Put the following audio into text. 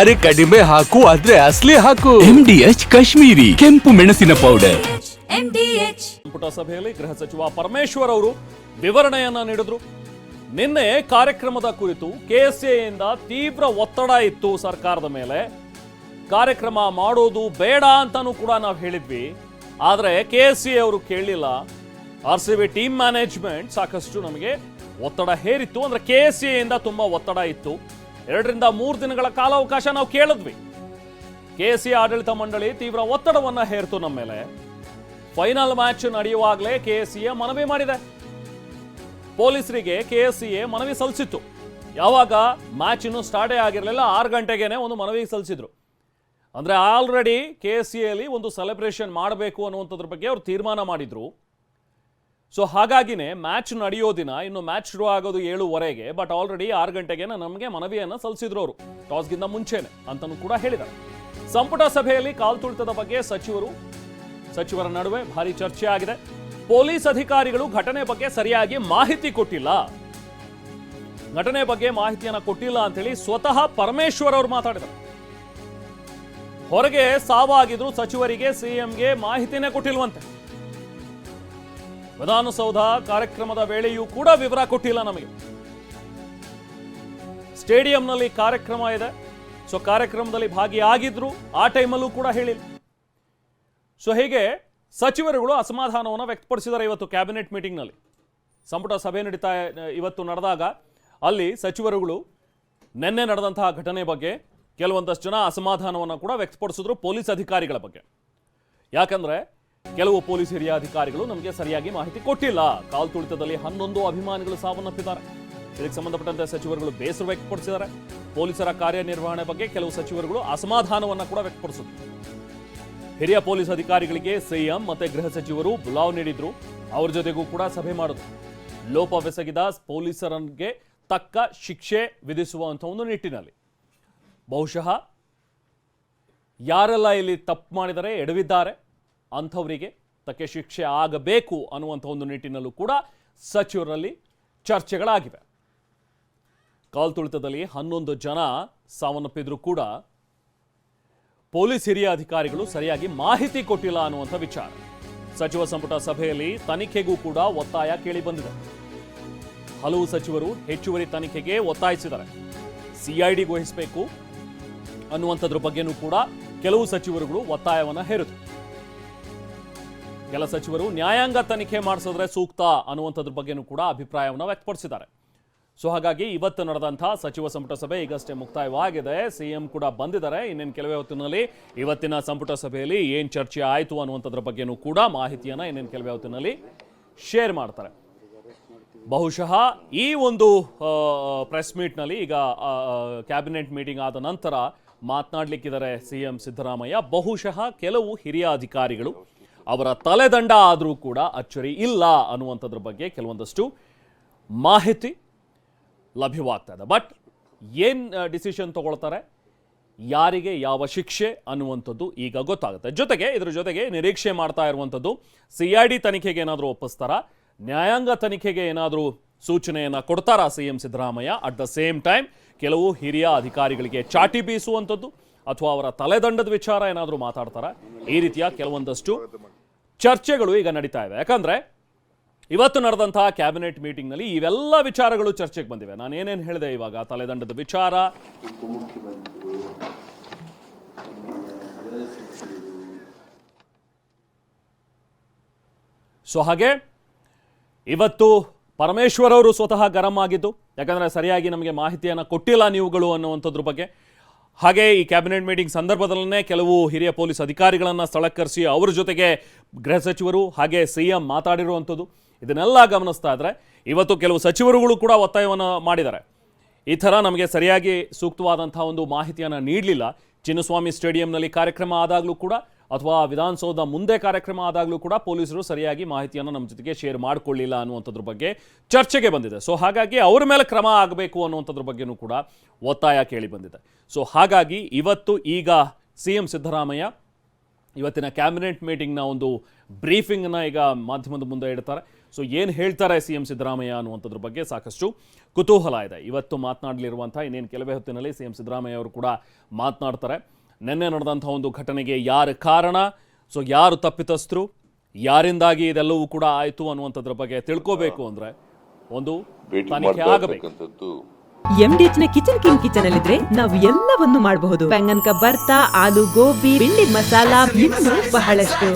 ಅರೆ ಕಡಿಮೆ ಹಾಕು ಆದ್ರೆ ಅಸ್ಲಿ ಹಾಕು. ಎಂಡಿಎಚ್ ಕಾಶ್ಮೀರಿ ಕೆಂಪು ಮೆಣಸಿನ ಪೌಡರ್ ಸಂಪುಟ ಸಭೆಯಲ್ಲಿ ಗೃಹ ಸಚಿವ ಪರಮೇಶ್ವರ್ ಅವರು ವಿವರಣೆಯನ್ನ ನೀಡಿದ್ರು. ನಿನ್ನೆ ಕಾರ್ಯಕ್ರಮದ ಕುರಿತು ಕೆಎಸ್ಎಯಿಂದ ತೀವ್ರ ಒತ್ತಡ ಇತ್ತು ಸರ್ಕಾರದ ಮೇಲೆ. ಕಾರ್ಯಕ್ರಮ ಮಾಡೋದು ಬೇಡ ಅಂತಾನೂ ಕೂಡ ನಾವು ಹೇಳಿದ್ವಿ. ಆದರೆ ಕೆ ಎಸ್ ಸಿ ಅವರು ಕೇಳಲಿಲ್ಲ R C B team management ಸಾಕಷ್ಟು ನಮಗೆ ಒತ್ತಡ ಹೇರಿತ್ತು. ಅಂದ್ರೆ ಕೆ ಎಸ್ ಇಂದ ತುಂಬಾ ಒತ್ತಡ ಇತ್ತು. ಎರಡರಿಂದ ಮೂರು ದಿನಗಳ ಕಾಲಾವಕಾಶ ನಾವು ಕೇಳಿದ್ವಿ. ಕೆ ಎಸ್ ಸಿ ಆಡಳಿತ ಮಂಡಳಿ ತೀವ್ರ ಒತ್ತಡವನ್ನ ಹೇರ್ತು ನಮ್ಮ ಮೇಲೆ. ಫೈನಲ್ ಮ್ಯಾಚ್ ನಡೆಯುವಾಗಲೇ ಕೆಎಸ್ಸಿಎ ಮನವಿ ಮಾಡಿದೆ. ಪೊಲೀಸರಿಗೆ ಕೆಎಸ್ಸಿಎ ಮನವಿ ಸಲ್ಲಿಸಿತ್ತು. ಯಾವಾಗ? ಮ್ಯಾಚ್ ಇನ್ನೂ ಸ್ಟಾರ್ಟೇ ಆಗಿರಲಿಲ್ಲ, ಆರು ಗಂಟೆಗೇನೆ ಒಂದು ಮನವಿ ಸಲ್ಲಿಸಿದ್ರು. ಅಂದ್ರೆ ಆಲ್ರೆಡಿ ಕೆ ಎಸ್ ಸಿ ಅಲ್ಲಿ ಒಂದು ಸೆಲೆಬ್ರೇಷನ್ ಮಾಡಬೇಕು ಅನ್ನುವಂಥದ್ರ ಬಗ್ಗೆ ಅವರು ತೀರ್ಮಾನ ಮಾಡಿದ್ರು. ಸೊ ಹಾಗಾಗಿನೇ ಮ್ಯಾಚ್ ನಡೆಯೋ ದಿನ, ಇನ್ನು ಮ್ಯಾಚ್ ಶುರು ಆಗೋದು ಏಳುವರೆಗೆ ಬಟ್ ಆಲ್ರೆಡಿ ಆರು ಗಂಟೆಗೆ ನಮಗೆ ಮನವಿಯನ್ನ ಸಲ್ಲಿಸಿದ್ರು ಅವರು. ಟಾಸ್ಗಿಂತ ಮುಂಚೆನೆ ಅಂತಲೂ ಕೂಡ ಹೇಳಿದರು. ಸಂಪುಟ ಸಭೆಯಲ್ಲಿ ಕಾಲ್ತುಳಿತದ ಬಗ್ಗೆ ಸಚಿವರು, ಸಚಿವರ ನಡುವೆ ಭಾರಿ ಚರ್ಚೆ ಆಗಿದೆ. ಪೊಲೀಸ್ ಅಧಿಕಾರಿಗಳು ಘಟನೆ ಬಗ್ಗೆ ಸರಿಯಾಗಿ ಮಾಹಿತಿ ಕೊಟ್ಟಿಲ್ಲ. ಘಟನೆ ಬಗ್ಗೆ ಮಾಹಿತಿಯನ್ನ ಕೊಟ್ಟಿಲ್ಲ ಅಂತೇಳಿ ಸ್ವತಃ ಪರಮೇಶ್ವರ್ ಅವರು ಮಾತಾಡಿದರು. ಹೊರಗೆ ಸಾವಾಗಿದ್ರು ಸಚಿವರಿಗೆ ಸಿಎಂಗೆ ಮಾಹಿತಿನೇ ಕೊಟ್ಟಿಲ್ವಂತೆ. ವಿಧಾನಸೌಧ ಕಾರ್ಯಕ್ರಮದ ವೇಳೆಯೂ ಕೂಡ ವಿವರ ಕೊಟ್ಟಿಲ್ಲ ನಮಗೆ. ಸ್ಟೇಡಿಯಂನಲ್ಲಿ ಕಾರ್ಯಕ್ರಮ ಇದೆ. ಸೊ, ಕಾರ್ಯಕ್ರಮದಲ್ಲಿ ಭಾಗಿಯಾಗಿದ್ರು ಆ ಟೈಮಲ್ಲೂ ಕೂಡ ಹೇಳಿಲ್ಲ. ಸೊ, ಹೀಗೆ ಸಚಿವರುಗಳು ಅಸಮಾಧಾನವನ್ನು ವ್ಯಕ್ತಪಡಿಸಿದ್ದಾರೆ ಇವತ್ತು ಕ್ಯಾಬಿನೆಟ್ ಮೀಟಿಂಗ್ನಲ್ಲಿ. ಸಂಪುಟ ಸಭೆ ನಡೀತಾ, ಇವತ್ತು ನಡೆದಾಗ ಅಲ್ಲಿ ಸಚಿವರುಗಳು ನಿನ್ನೆ ನಡೆದಂತಹ ಘಟನೆ ಬಗ್ಗೆ ಕೆಲವೊಂದಷ್ಟು ಜನ ಅಸಮಾಧಾನವನ್ನು ಕೂಡ ವ್ಯಕ್ತಪಡಿಸಿದ್ರು ಪೊಲೀಸ್ ಅಧಿಕಾರಿಗಳ ಬಗ್ಗೆ. ಯಾಕಂದ್ರೆ ಕೆಲವು ಪೊಲೀಸ್ ಹಿರಿಯ ಅಧಿಕಾರಿಗಳು ನಮಗೆ ಸರಿಯಾಗಿ ಮಾಹಿತಿ ಕೊಟ್ಟಿಲ್ಲ. ಕಾಲ್ತುಳಿತದಲ್ಲಿ ಹನ್ನೊಂದು ಅಭಿಮಾನಿಗಳು ಸಾವನ್ನಪ್ಪಿದ್ದಾರೆ. ಇದಕ್ಕೆ ಸಂಬಂಧಪಟ್ಟಂತೆ ಸಚಿವರುಗಳು ಬೇಸರ ವ್ಯಕ್ತಪಡಿಸಿದ್ದಾರೆ. ಪೊಲೀಸರ ಕಾರ್ಯನಿರ್ವಹಣೆ ಬಗ್ಗೆ ಕೆಲವು ಸಚಿವರುಗಳು ಅಸಮಾಧಾನವನ್ನು ಕೂಡ ವ್ಯಕ್ತಪಡಿಸಿದ್ರು ಹಿರಿಯ ಪೊಲೀಸ್ ಅಧಿಕಾರಿಗಳಿಗೆ ಸಿಎಂ ಮತ್ತೆ ಗೃಹ ಸಚಿವರು ಬುಲಾವ್ ನೀಡಿದ್ರು. ಅವ್ರ ಜೊತೆಗೂ ಕೂಡ ಸಭೆ ಮಾಡಿದ್ರು ಲೋಪವೆಸಗಿದ ಪೊಲೀಸರಿಗೆ ತಕ್ಕ ಶಿಕ್ಷೆ ವಿಧಿಸುವಂಥ ಒಂದು ನಿಟ್ಟಿನಲ್ಲಿ. ಬಹುಶಃ ಯಾರೆಲ್ಲ ಇಲ್ಲಿ ತಪ್ಪು ಮಾಡಿದರೆ ಎಡವಿದ್ದಾರೆ. ಅಂಥವರಿಗೆ ತಕ್ಕೆ ಶಿಕ್ಷೆ ಆಗಬೇಕು ಅನ್ನುವಂಥ ಒಂದು ನಿಟ್ಟಿನಲ್ಲೂ ಕೂಡ ಸಚಿವರಲ್ಲಿ ಚರ್ಚೆಗಳಾಗಿವೆ. ಕಾಲ್ತುಳಿತದಲ್ಲಿ ಹನ್ನೊಂದು ಜನ ಸಾವನ್ನಪ್ಪಿದ್ರು ಕೂಡ ಪೊಲೀಸ್ ಹಿರಿಯ ಅಧಿಕಾರಿಗಳು ಸರಿಯಾಗಿ ಮಾಹಿತಿ ಕೊಟ್ಟಿಲ್ಲ ಅನ್ನುವಂಥ ವಿಚಾರ. ಸಚಿವ ಸಂಪುಟ ಸಭೆಯಲ್ಲಿ ತನಿಖೆಗೂ ಕೂಡ ಒತ್ತಾಯ ಕೇಳಿ ಬಂದಿದೆ. ಹಲವು ಸಚಿವರು ಹೆಚ್ಚುವರಿ ತನಿಖೆಗೆ ಒತ್ತಾಯಿಸಿದ್ದಾರೆ. ಸಿಐಡಿ ವಹಿಸಬೇಕು ಅನ್ನುವಂಥದ್ರ ಬಗ್ಗೆನೂ ಕೂಡ ಕೆಲವು ಸಚಿವರುಗಳು ಒತ್ತಾಯವನ್ನ ಹೇರಿದ್ರು. ಕೆಲ ಸಚಿವರು ನ್ಯಾಯಾಂಗ ತನಿಖೆ ಮಾಡಿಸಿದ್ರೆ ಸೂಕ್ತ ಅನ್ನುವಂಥದ್ರ ಬಗ್ಗೆನೂ ಕೂಡ ಅಭಿಪ್ರಾಯವನ್ನು ವ್ಯಕ್ತಪಡಿಸಿದ್ದಾರೆ. ಸೊ ಹಾಗಾಗಿ ಇವತ್ತು ನಡೆದಂಥ ಸಚಿವ ಸಂಪುಟ ಸಭೆ ಈಗಷ್ಟೇ ಮುಕ್ತಾಯವಾಗಿದೆ. ಸಿಎಂ ಕೂಡ ಬಂದಿದ್ದಾರೆ. ಇನ್ನೇನು ಕೆಲವೇ ಹೊತ್ತಿನಲ್ಲಿ ಇವತ್ತಿನ ಸಂಪುಟ ಸಭೆಯಲ್ಲಿ ಏನು ಚರ್ಚೆ ಆಯಿತು ಅನ್ನುವಂಥದ್ರ ಬಗ್ಗೆನೂ ಕೂಡ ಮಾಹಿತಿಯನ್ನು ಇನ್ನೇನು ಕೆಲವೇ ಹೊತ್ತಿನಲ್ಲಿ ಶೇರ್ ಮಾಡ್ತಾರೆ. ಬಹುಶಃ ಈ ಒಂದು ಪ್ರೆಸ್ ಮೀಟ್ನಲ್ಲಿ ಈಗ ಕ್ಯಾಬಿನೆಟ್ ಮೀಟಿಂಗ್ ಆದ ನಂತರ ಮಾತನಾಡಲಿಕ್ಕಿದ್ದಾರೆ ಸಿ ಎಂ ಸಿದ್ದರಾಮಯ್ಯ. ಬಹುಶಃ ಕೆಲವು ಹಿರಿಯ ಅಧಿಕಾರಿಗಳು ಅವರ ತಲೆದಂಡ ಆದರೂ ಕೂಡ ಅಚ್ಚರಿ ಇಲ್ಲ ಅನ್ನುವಂಥದ್ರ ಬಗ್ಗೆ ಕೆಲವೊಂದಷ್ಟು ಮಾಹಿತಿ ಲಭ್ಯವಾಗ್ತಾ ಬಟ್ ಏನು ಡಿಸಿಷನ್ ತಗೊಳ್ತಾರೆ? ಯಾರಿಗೆ ಯಾವ ಶಿಕ್ಷೆ ಅನ್ನುವಂಥದ್ದು ಈಗ ಗೊತ್ತಾಗುತ್ತೆ. ಜೊತೆಗೆ, ಇದರ ಜೊತೆಗೆ ನಿರೀಕ್ಷೆ ಮಾಡ್ತಾ ಇರುವಂಥದ್ದು ಸಿ ಐ ಡಿ ತನಿಖೆಗೆ ಏನಾದರೂ ಒಪ್ಪಿಸ್ತಾರಾ? ನ್ಯಾಯಾಂಗ ತನಿಖೆಗೆ ಏನಾದರೂ ಸೂಚನೆಯನ್ನು ಕೊಡ್ತಾರಾ C M Siddaramaiah? At the same time ಕೆಲವು ಹಿರಿಯ ಅಧಿಕಾರಿಗಳಿಗೆ ಚಾಟಿ ಬೀಸುವಂಥದ್ದು, ಅಥವಾ ಅವರ ತಲೆದಂಡದ ವಿಚಾರ ಏನಾದರೂ ಮಾತಾಡ್ತಾರಾ? ಈ ರೀತಿಯ ಕೆಲವೊಂದಷ್ಟು ಚರ್ಚೆಗಳು ಈಗ ನಡೀತಾ ಇವೆ. ಯಾಕಂದ್ರೆ ಇವತ್ತು ನಡೆದಂತಹ ಕ್ಯಾಬಿನೆಟ್ ಮೀಟಿಂಗ್ನಲ್ಲಿ ಇವೆಲ್ಲ ವಿಚಾರಗಳು ಚರ್ಚೆಗೆ ಬಂದಿವೆ. ನಾನು ಏನೇನು ಹೇಳಿದೆ ಇವಾಗ? ತಲೆದಂಡದ ವಿಚಾರ. ಸೊ ಹಾಗೆ, ಇವತ್ತು ಪರಮೇಶ್ವರ್ ಅವರು ಸ್ವತಃ ಗರಂ ಆಗಿದ್ದು, ಯಾಕಂದ್ರೆ ಸರಿಯಾಗಿ ನಮಗೆ ಮಾಹಿತಿಯನ್ನು ಕೊಟ್ಟಿಲ್ಲ ನೀವುಗಳು ಅನ್ನುವಂಥದ್ರ ಬಗ್ಗೆ. ಹಾಗೆ ಈ ಕ್ಯಾಬಿನೆಟ್ ಮೀಟಿಂಗ್ ಸಂದರ್ಭದಲ್ಲೇ ಕೆಲವು ಹಿರಿಯ ಪೊಲೀಸ್ ಅಧಿಕಾರಿಗಳನ್ನು ಸ್ಥಳಕ್ಕರಿಸಿ ಅವರ ಜೊತೆಗೆ ಗೃಹ ಸಚಿವರು ಹಾಗೆ ಸಿ ಎಂ ಮಾತಾಡಿರುವಂಥದ್ದು. ಇದನ್ನೆಲ್ಲ ಗಮನಿಸ್ತಾ ಇದ್ರೆ ಇವತ್ತು ಕೆಲವು ಸಚಿವರುಗಳು ಕೂಡ ಒತ್ತಾಯವನ್ನು ಮಾಡಿದ್ದಾರೆ. ಈ ಥರ ನಮಗೆ ಸರಿಯಾಗಿ ಸೂಕ್ತವಾದಂಥ ಒಂದು ಮಾಹಿತಿಯನ್ನು ನೀಡಲಿಲ್ಲ. ಚಿನ್ನಸ್ವಾಮಿ ಸ್ಟೇಡಿಯಂನಲ್ಲಿ ಕಾರ್ಯಕ್ರಮ ಆದಾಗಲೂ ಕೂಡ ಅಥವಾ ವಿಧಾನಸೌಧ ಮುಂದೆ ಕಾರ್ಯಕ್ರಮ ಆದಾಗಲೂ ಕೂಡ ಪೊಲೀಸರು ಸರಿಯಾಗಿ ಮಾಹಿತಿಯನ್ನು ನಮ್ಮ ಜೊತೆಗೆ ಶೇರ್ ಮಾಡಿಕೊಳ್ಳಿಲ್ಲ ಅನ್ನುವಂಥದ್ರ ಬಗ್ಗೆ ಚರ್ಚೆಗೆ ಬಂದಿದೆ. ಸೊ ಹಾಗಾಗಿ ಅವ್ರ ಮೇಲೆ ಕ್ರಮ ಆಗಬೇಕು ಅನ್ನುವಂಥದ್ರ ಬಗ್ಗೆನೂ ಕೂಡ ಒತ್ತಾಯ ಕೇಳಿ ಬಂದಿದೆ. ಸೊ ಹಾಗಾಗಿ ಇವತ್ತು ಈಗ ಸಿ ಎಂ ಸಿದ್ದರಾಮಯ್ಯ ಇವತ್ತಿನ ಕ್ಯಾಬಿನೆಟ್ ಮೀಟಿಂಗ್ನ ಒಂದು ಬ್ರೀಫಿಂಗ್ನ ಈಗ ಮಾಧ್ಯಮದ ಮುಂದೆ ಇಡ್ತಾರೆ. ಸೊ ಏನು ಹೇಳ್ತಾರೆ ಸಿ ಎಂ ಸಿದ್ದರಾಮಯ್ಯ ಅನ್ನುವಂಥದ್ರ ಬಗ್ಗೆ ಸಾಕಷ್ಟು ಕುತೂಹಲ ಇದೆ. ಇವತ್ತು ಮಾತನಾಡಲಿರುವಂಥ ಇನ್ನೇನು ಕೆಲವೇ ಹೊತ್ತಿನಲ್ಲಿ ಸಿ ಎಂ ಸಿದ್ದರಾಮಯ್ಯ ಅವರು ಕೂಡ ಮಾತನಾಡ್ತಾರೆ. ನಿನ್ನೆ ನಡೆದಂಥ ಒಂದು ಘಟನೆಗೆ ಯಾರ ಕಾರಣ? ಸೊ ಯಾರು ತಪ್ಪಿತಸ್ಥರು? ಯಾರಿಂದಾಗಿ ಇದೆಲ್ಲವೂ ಕೂಡ ಆಯಿತು ಅನ್ನುವಂಥದ್ರ ಬಗ್ಗೆ ತಿಳ್ಕೋಬೇಕು ಅಂದ್ರೆ ಒಂದು ತನಿಖೆ ಆಗಬೇಕು. ಇರ್ತಕ್ಕಂಥದ್ದು. ನ ಕಿಚನ್ ಕಿಂಗ್ ಕಿಚನ್ ಅಲ್ಲಿದ್ರೆ ನಾವು ಎಲ್ಲವನ್ನು ಮಾಡಬಹುದು. ಬೆಂಗನ್ ಬರ್ತಾ ಆಲೂ ಗೋಬಿ ಬಿಂಡಿ ಮಸಾಲಾ ಇನ್ನೂ ಬಹಳಷ್ಟು.